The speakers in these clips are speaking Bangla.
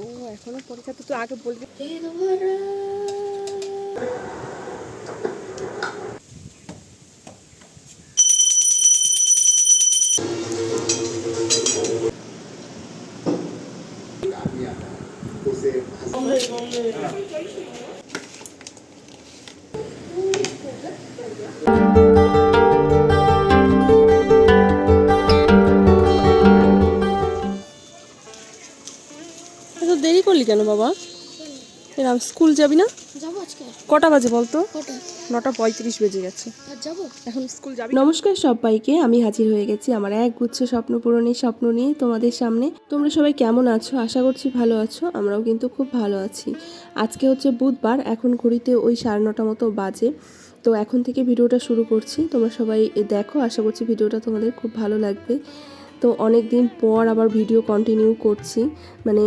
ও এখনও পরীক্ষা তো আগে বলবি। কেন বাবা? এরম স্কুল যাবি না? কটা বাজে বলতো? নটা পঁয়ত্রিশ বেজে গেছে। এখন স্কুল যাবি নমস্কার সবাইকে আমি হাজির হয়ে গেছি আমার এক গুচ্ছ স্বপ্ন পূরণের স্বপ্ন নিয়ে তোমাদের সামনে। তোমরা সবাই কেমন আছো? আশা করছি ভালো আছো আমরাও কিন্তু খুব ভালো আছি। আজকে হচ্ছে বুধবার এখন ঘড়িতে ওই সাড়ে নটা মতো বাজে। তো এখন থেকে ভিডিওটা শুরু করছি তোমরা সবাই দেখো আশা করছি ভিডিওটা তোমাদের খুব ভালো লাগবে। তো অনেক দিন পর আবার ভিডিও কন্টিনিউ করছি। মানে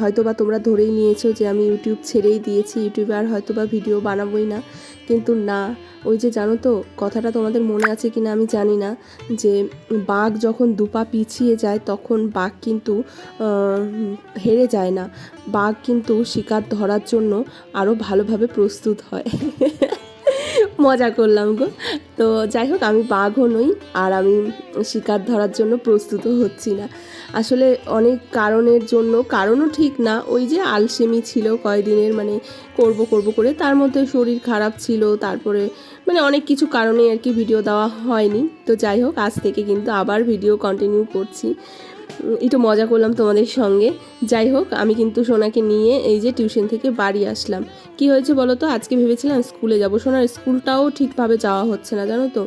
হয়তো বা তোমরা ধরেই নিয়েছো যে আমি ইউটিউব ছেড়েই দিয়েছি ইউটিউবে আর হয়তো বা ভিডিও বানাবোই না। কিন্তু না, ওই যে জানো তো, কথাটা তোমাদের মনে আছে কিনা আমি জানি না, যে বাঘ যখন দুপা পিছিয়ে যায় তখন বাঘ কিন্তু হেরে যায় না। বাঘ কিন্তু শিকার ধরার জন্য আরও ভালোভাবে প্রস্তুত হয়। মজা করলাম গো। তো যাই হোক, আমি বাঘও নই, আর আমি শিকার ধরার জন্য প্রস্তুত হচ্ছি না। আসলে অনেক কারণের জন্য, কারণও ঠিক না, ওই যে আলসেমি ছিল কয়দিনের মানে করব করব করে, তার মধ্যে শরীর খারাপ ছিল, তারপরে মানে অনেক কিছু কারণে আর কি ভিডিও দেওয়া হয়নি। তো যাই হোক, আজ থেকে কিন্তু আবার ভিডিও কন্টিনিউ করছি। একটু মজা করলাম তোমাদের সঙ্গে। যাই হোক, আমি কিন্তু সোনাকে নিয়ে এই যে টিউশন থেকে বাড়ি আসলাম। কি হয়েছে বলো তো? আজকে ভেবেছিলাম স্কুলে যাব। সোনার স্কুলটাও ঠিকভাবে যাওয়া হচ্ছে না, জানো তো?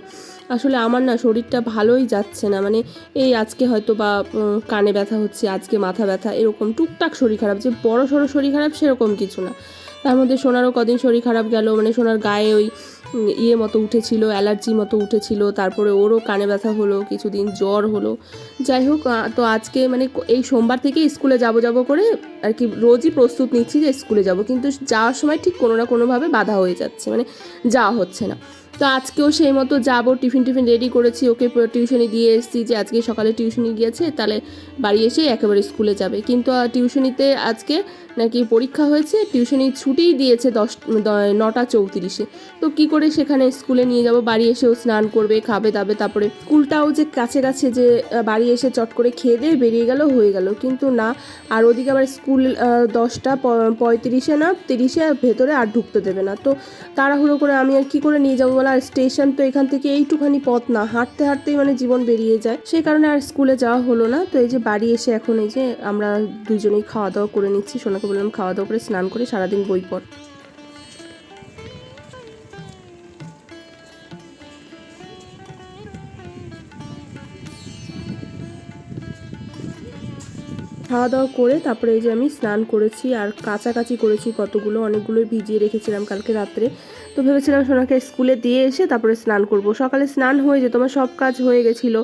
আসলে আমার না শরীরটা ভালোই যাচ্ছে না। মানে এই আজকে হয়তো বা কানে ব্যথা হচ্ছে, আজকে মাথা ব্যথা, এরকম টুকটাক শরীর খারাপ। যে বড় সড়ো শরীর খারাপ সেরকম কিছু না। তার মধ্যে সোনারও কদিন শরীর খারাপ গেল। মানে সোনার গায়ে ওই ইয়ে মতো উঠেছিল, অ্যালার্জি মতো উঠেছিল, তারপরে ওরও কানে ব্যথা হলো, কিছুদিন জ্বর হলো। যাই হোক তো আজকে মানে এই সোমবার থেকে স্কুলে যাব যাব করে আর কি রোজই প্রস্তুত নিচ্ছি যে স্কুলে যাব, কিন্তু যাওয়ার সময় ঠিক কোনো না কোনোভাবে বাধা হয়ে যাচ্ছে মানে যাওয়া হচ্ছে না। তো আজকেও সেই মতো যাব, টিফিন টিফিন রেডি করেছি, ওকে টিউশনি দিয়ে এসেছি যে আজকে সকালে টিউশনি গিয়েছে, তাহলে বাড়ি এসে একেবারে স্কুলে যাবে। কিন্তু টিউশনিতে আজকে নাকি পরীক্ষা হয়েছে? টিউশনি ছুটিই দিয়েছে দশ নটা চৌত্রিশে। তো কি করে সেখানে স্কুলে নিয়ে যাব? বাড়ি এসেও স্নান করবে, খাবে দাবে, তারপরে স্কুলটাও যে কাছে কাছে যে বাড়ি এসে চট করে খেয়ে দিয়ে বেরিয়ে গেল, হয়ে গেল। কিন্তু না, আর ওদিকে আবার স্কুল দশটা পঁয়ত্রিশে না, তিরিশে ভেতরে আর ঢুকতে দেবে না। তো তাড়াহুড়ো করে আমি আর কি করে নিয়ে যাব বলো? আর স্টেশন তো এখান থেকে এইটুখানি পথ না, হাঁটতে হাঁটতেই মানে জীবন বেরিয়ে যায়। সেই কারণে আর স্কুলে যাওয়া হলো না। তো এই যে বাড়ি এসে এখন এই যে আমরা দুজনেই খাওয়া দাওয়া করে নিচ্ছি সোনাকে বললাম, খাওয়া দাওয়া করে স্নান করে সারাদিন বই পড়। খাওয়া দাওয়া করে তারপরে এই যে আমি স্নান করেছি আর কাচাকাচি করেছি কতগুলো, অনেকগুলোই ভিজিয়ে রেখেছিলাম কালকে রাত্রে। তো ভেবেছিলাম সোনাকে স্কুলে দিয়ে এসে তারপরে স্নান করব। সকালে স্নান হয়ে যেত, আমার সব কাজ হয়ে গেছিল।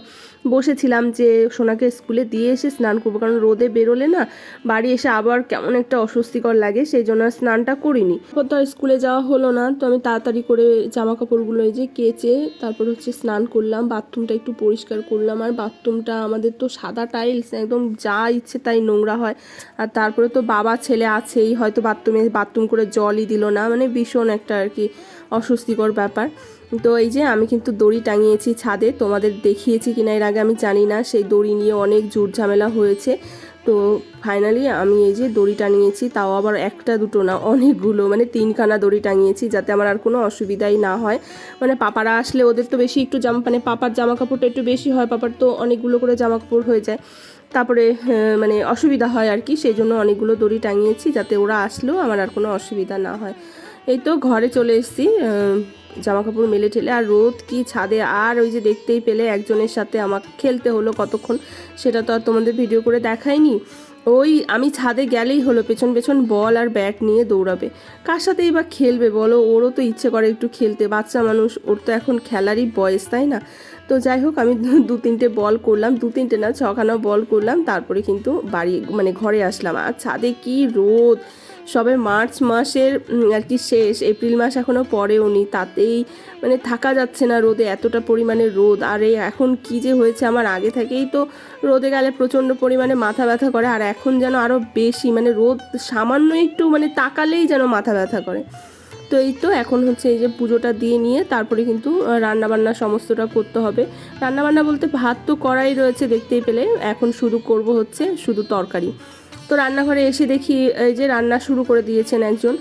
বসেছিলাম যে সোনাকে স্কুলে দিয়ে এসে স্নান করব, কারণ রোদে বেরোলে না বাড়ি এসে আবার কেমন একটা অস্বস্তিকর লাগে, সেই জন্য স্নানটা করিনি। তারপর তো স্কুলে যাওয়া হলো না, তো আমি তাড়াতাড়ি করে জামা কাপড়গুলো এই যে কেচে তারপর হচ্ছে স্নান করলাম, বাথরুমটা একটু পরিষ্কার করলাম, আর বাথরুমটা আমাদের তো সাদা টাইলস, একদম যা ইচ্ছে তাই নোংরা হয়। আর তারপরে তো বাবা ছেলে আছেই, হয়তো বাথরুমে, বাথরুম করে জলই দিল না মানে ভীষণ একটা আর কি অস্বস্তিকর ব্যাপার। তো এই যে আমি কিন্তু দড়ি টাঙিয়েছি ছাদে, তোমাদের দেখিয়েছি কিনা এর আগে আমি জানি না, সেই দড়ি নিয়ে অনেক জুট ঝামেলা হয়েছে। তো ফাইনালি আমি এই যে দড়ি টাঙিয়েছি, তাও আবার একটা দুটো না, অনেকগুলো মানে তিনখানা দড়ি টাঙিয়েছি যাতে আমার আর কোনো অসুবিধাই না হয়। মানে পাপারা আসলে ওদের তো বেশি একটু জামা মানে পাপার জামা কাপড়টা একটু বেশি হয়, পাপার তো অনেকগুলো করে জামা কাপড় হয়ে যায়। তারপরে মানে অসুবিধা হয় আর কি সেই জন্য অনেকগুলো দড়ি টাঙিয়েছি যাতে ওরা আসলেও আমার আর কোনো অসুবিধা না হয়। এই তো ঘরে চলে এসেছি জামা কাপড় মেলে ঠেলে, আর রোদ কি ছাদে, আর ওই যে দেখতেই পেলে একজনের সাথে আমাকে খেলতে হলো কতক্ষণ, সেটা তো আর তোমাদের ভিডিও করে দেখাইনি ওই আমি ছাদে গেলেই হলো, পেছন পেছন বল আর ব্যাট নিয়ে দৌড়াবে। কার সাথেই বা খেলবে বলো? ওরও তো ইচ্ছে করে একটু খেলতে। বাচ্চা মানুষ, ওর তো এখন খেলারই বয়স, তাই না? তো যাই হোক, আমি দু তিনটে বল করলাম দু তিনটে না, ছখানা বল করলাম, তারপরে কিন্তু বাড়ি মানে ঘরে আসলাম। আর ছাদে কি রোদ! সবে মার্চ মাসের আর কি শেষ, এপ্রিল মাস এখনও পরেও নি, তাতেই মানে থাকা যাচ্ছে না রোদে, এতটা পরিমাণে রোদ, আর এই এখন কি যে হয়েছে আমার আগে থেকেই তো রোদে গেলে প্রচণ্ড পরিমাণে মাথা ব্যথা করে, আর এখন যেন আরও বেশি মানে রোদ সামান্য একটু মানে তাকালেই যেন মাথা ব্যথা করে। তো এই তো এখন হচ্ছে এই যে পুজোটা দিয়ে নিয়ে, তারপরে কিন্তু রান্নাবান্না সমস্তটা করতে হবে। রান্নাবান্না বলতে ভাত তো করাই রয়েছে দেখতেই পেলে, এখন শুধু করব হচ্ছে শুধু তরকারি। তো রান্নাঘরে এসে দেখি এই যে রান্না শুরু করে দিয়েছেন একজন।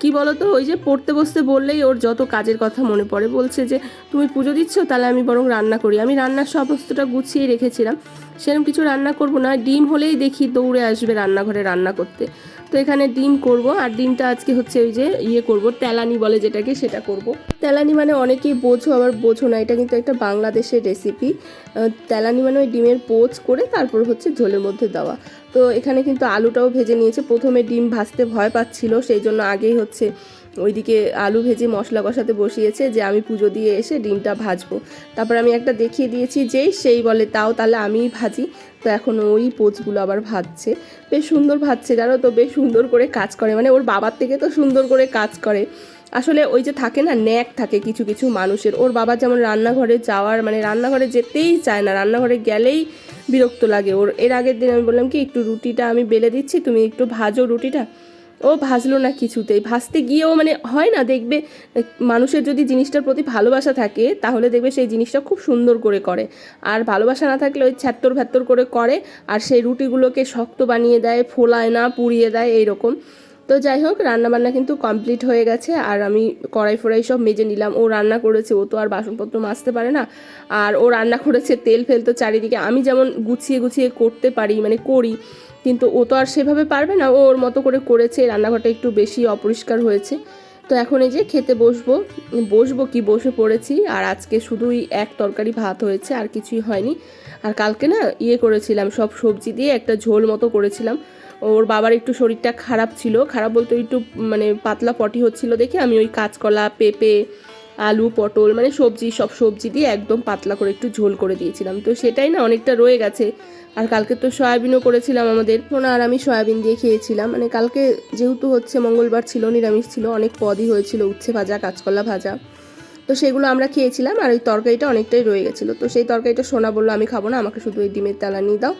কি বলো তো ওই যে পড়তে বসতে বললেই ওর যত কাজের কথা মনে পড়ে। বলছে যে, তুমি পুজো দিচ্ছ? তাহলে আমি বরং রান্না করি। আমি রান্নার সমস্তটা গুছিয়ে রেখেছিলাম। সেরকম কিছু রান্না করব না। ডিম হলেই দেখি দৌড়ে আসবে রান্নাঘরে রান্না করতে। তো এখানে ডিম করব আর ডিমটা আজকে হচ্ছে ওই যে ইয়ে করব, তেলানি বলে যেটাকে সেটা করব। তেলানি মানে অনেকেই বোঝো আবার বোঝো না, এটা কিন্তু একটা বাংলাদেশের রেসিপি তেলানি মানে ওই ডিমের পোচ করে তারপর হচ্ছে ঝোলের মধ্যে দেওয়া। তো এখানে কিন্তু আলুটাও ভেজে নিয়েছে, প্রথমে ডিম ভাজতে ভয় পাচ্ছিল, সেই জন্য আগেই হচ্ছে ওইদিকে আলু ভেজে মশলা কষাতে বসিয়েছে যে আমি পুজো দিয়ে এসে ডিমটা ভাজবো। তারপর আমি একটা দেখিয়ে দিয়েছি যেই সেই বলে, তাও তাহলে আমিই ভাজি। তো এখন ওই পোচগুলো আবার ভাজছে। বেশ সুন্দর ভাজছে, জানো তো, বেশ সুন্দর করে কাজ করে। মানে ওর বাবার থেকে তো সুন্দর করে কাজ করে। আসলে ওই যে থাকে না, ন্যাক থাকে কিছু কিছু মানুষের। ওর বাবা যেমন রান্নাঘরে যাওয়ার মানে রান্নাঘরে যেতেই চায় না, রান্নাঘরে গেলেই বিরক্ত লাগে। ওর, এর আগের দিন আমি বললাম কি, একটু রুটিটা আমি বেলে দিচ্ছি, তুমি একটু ভাজো রুটিটা। ও ভাজলো না কিছুতেই। ভাজতে গিয়েও মানে হয় না, দেখবে, মানুষের যদি জিনিসটার প্রতি ভালোবাসা থাকে, তাহলে দেখবে সেই জিনিসটা খুব সুন্দর করে করে। আর ভালোবাসা না থাকলে ওই ছ্যাত্তর ভ্যাত্তর করে করে, আর সেই রুটিগুলোকে শক্ত বানিয়ে দেয়, ফোলায় না, পুড়িয়ে দেয়, এইরকম। তো যাই হোক, রান্নাবান্না কিন্তু কমপ্লিট হয়ে গেছে। আর আমি কড়াই ফড়াই সব মেজে নিলাম। ও রান্না করেছে, ও তো আর বাসনপত্র মাজতে পারে না। আর ও রান্না করেছে, তেল ফেল তো চারিদিকে। আমি যেমন গুছিয়ে গুছিয়ে করতে পারি মানে করি, কিন্তু ও তো আর সেভাবে পারবে না। ও ওর মতো করে করেছে, রান্নাঘরটা একটু বেশি অপরিষ্কার হয়েছে। তো এখন এই যে খেতে বসবো বসবো কি বসে পড়েছি। আর আজকে শুধুই এক তরকারি ভাত হয়েছে, আর কিছুই হয়নি। আর কালকে না ইয়ে করেছিলাম, সব সবজি দিয়ে একটা ঝোল মতো করেছিলাম। ওর বাবার একটু শরীরটা খারাপ ছিল, খারাপ বলতে একটু মানে পাতলা পটি হচ্ছিল দেখে আমি ওই কাঁচকলা, পেঁপে, আলু, পটল মানে সবজি, সব সবজি দিয়ে একদম পাতলা করে একটু ঝোল করে দিয়েছিলাম। তো সেটাই না অনেকটা রয়ে গেছে। আর কালকে তো সয়াবিনও করেছিলাম আমাদের। আর আমি সয়াবিন দিয়ে খেয়েছিলাম। মানে কালকে যেহেতু হচ্ছে মঙ্গলবার ছিল, নিরামিষ ছিল, অনেক পদই হয়েছিল, উচ্ছে ভাজা, কাঁচকলা ভাজা। তো সেগুলো আমরা খেয়েছিলাম আর ওই তরকারিটা অনেকটাই রয়ে গেছিল। তো সেই তরকারিটা সোনা বলল, আমি খাব না, আমাকে শুধু ওই ডিমের তেলানি দাও,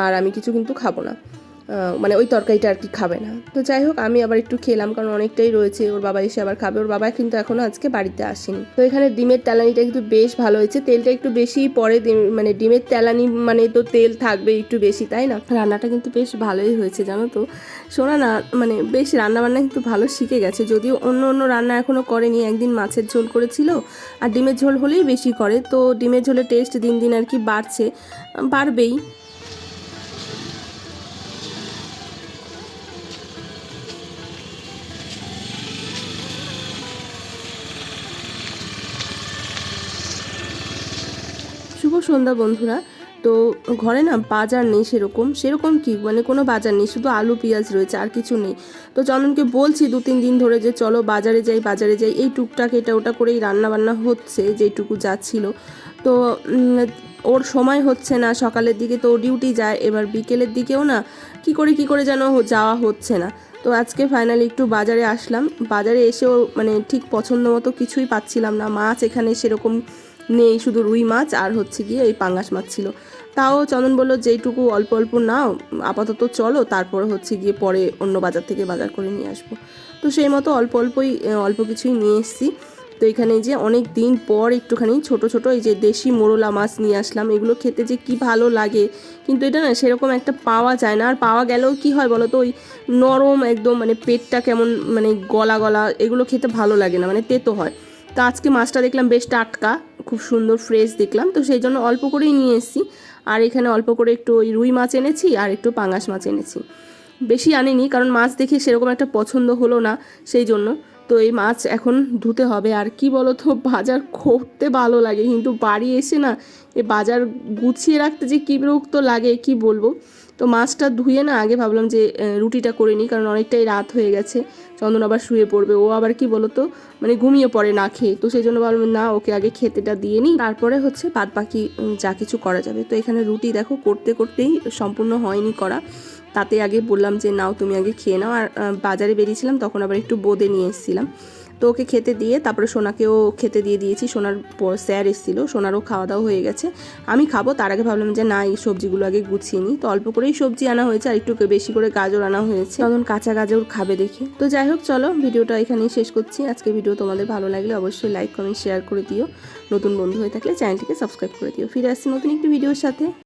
আর আমি কিছু কিন্তু খাব না। মানে ওই তরকারিটা আর কি খাবে না। তো যাই হোক, আমি আবার একটু খেলাম, কারণ অনেকটাই রয়েছে, ওর বাবা এসে আবার খাবে। ওর বাবা কিন্তু এখনও আজকে বাড়িতে আসেনি। তো এখানে ডিমের তেলানিটা কিন্তু বেশ ভালো হয়েছে। তেলটা একটু বেশি পরে মানে ডিমের তেলানি মানে তো তেল থাকবে একটু বেশি, তাই না? রান্নাটা কিন্তু বেশ ভালোই হয়েছে, জানো তো। শোনা না মানে বেশ রান্নাবান্না কিন্তু ভালো শিখে গেছে। যদিও অন্য অন্য রান্না এখনও করেনি, একদিন মাছের ঝোল করেছিল, আর ডিমের ঝোল হলেই বেশি করে। তো ডিমের ঝোলের টেস্ট দিন দিন আর কি বাড়ছে, বাড়বেই। সন্ধ্যা বন্ধুরা। তো ঘরে না বাজার নেই সেরকম। সেরকম কি? মানে কোনো বাজার নেই, শুধু আলু, পেঁয়াজ রয়েছে, আর কিছু নেই। তো চন্দনকে বলছি দু তিন দিন ধরে যে চলো বাজারে যাই বাজারে যাই। এই টুকটাক এটা ওটা করেই রান্না বান্না হচ্ছে, যেটুকু যাচ্ছিল তো ওর সময় হচ্ছে না, সকালের দিকে তো ডিউটি যায়। এবার বিকেলের দিকেও না, কি করে কি করে যেন যাওয়া হচ্ছে না। তো আজকে ফাইনালি একটু বাজারে আসলাম। বাজারে এসেও মানে ঠিক পছন্দ মতো কিছুই পাচ্ছিলাম না। মাছ এখানে সেরকম নেই, শুধু রুই মাছ আর হচ্ছে গিয়ে এই পাঙ্গাস মাছ ছিল। তাও চন্দন বলল, যেইটুকু অল্প অল্প নাও, আপাতত চলো, তারপরে হচ্ছে গিয়ে পরে অন্য বাজার থেকে বাজার করে নিয়ে আসব। তো সেই মতো অল্প অল্পই অল্প কিছুই নিয়ে এসেছি। তো এখানে যে অনেক দিন পর একটুখানি ছোট ছোট এই যে দেশি মোরলা মাছ নিয়ে আসলাম, এগুলো খেতে যে কি ভালো লাগে। কিন্তু এটা না সেরকম একটা পাওয়া যায় না। আর পাওয়া গেলেও কি হয় বলো তো, ওই নরম একদম মানে পেটটা কেমন মানে গলা গলা, এগুলো খেতে ভালো লাগে না মানে তেতো হয়। তো আজকে মাছটা দেখলাম বেশ টাটকা। খুব সুন্দর ফ্রেশ দেখলাম। তো সেই জন্য অল্প করেই নিয়ে এসেছি। আর এখানে অল্প করে একটু ওই রুই মাছ এনেছি আর একটু পাঙাশ মাছ এনেছি। বেশি আনিনি কারণ মাছ দেখে সেরকম একটা পছন্দ হলো না সেই জন্য। তো এই মাছ এখন ধুতে হবে। আর কি বলো তো বাজার করতে ভালো লাগে। কিন্তু বাড়ি এসে না এ বাজার গুছিয়ে রাখতে যে কী বিরক্ত লাগে, কি বলব? তো মাছটা ধুয়ে না আগে ভাবলাম যে রুটিটা করে নিই কারণ অনেকটাই রাত হয়ে গেছে। চন্দন আবার শুয়ে পড়বে। ও আবার কি বলতো? মানে ঘুমিয়ে পড়ে না খেয়ে। তো সেই জন্য ভাবলাম, না, ওকে আগে খেতেটা দিয়ে নিই। তারপরে হচ্ছে বাদ বাকি যা কিছু করা যাবে। তো এখানে রুটি দেখো, করতে করতেই সম্পূর্ণ হয়নি করা। তাতে আগে বললাম যে, নাও, তুমি আগে খেয়ে নাও। আর বাজারে বেরিয়েছিলাম, তখন আবার একটু বোঁদে নিয়ে এসেছিলাম। তো ওকে খেতে দিয়ে তারপরে সোনাকেও খেতে দিয়ে দিয়েছি। সোনার স্যার এসেছিল, সোনারও খাওয়া দাওয়া হয়ে গেছে। আমি খাব, তার আগে ভাবলাম যে না, এই সবজিগুলো আগে গুছিয়ে নিই। তো অল্প করেই সবজি আনা হয়েছে, আর একটু বেশি করে গাজর আনা হয়েছে। তখন কাঁচা গাজর খাবে দেখে। তো যাই হোক, চলো ভিডিওটা এখানেই শেষ করছি। আজকে ভিডিও তোমাদের ভালো লাগলে অবশ্যই লাইক কমেন্ট শেয়ার করে দিও। নতুন বন্ধু হয়ে থাকলে চ্যানেলটিকে সাবস্ক্রাইব করে দিও। ফিরে আসছি নতুন একটি ভিডিওর সাথে।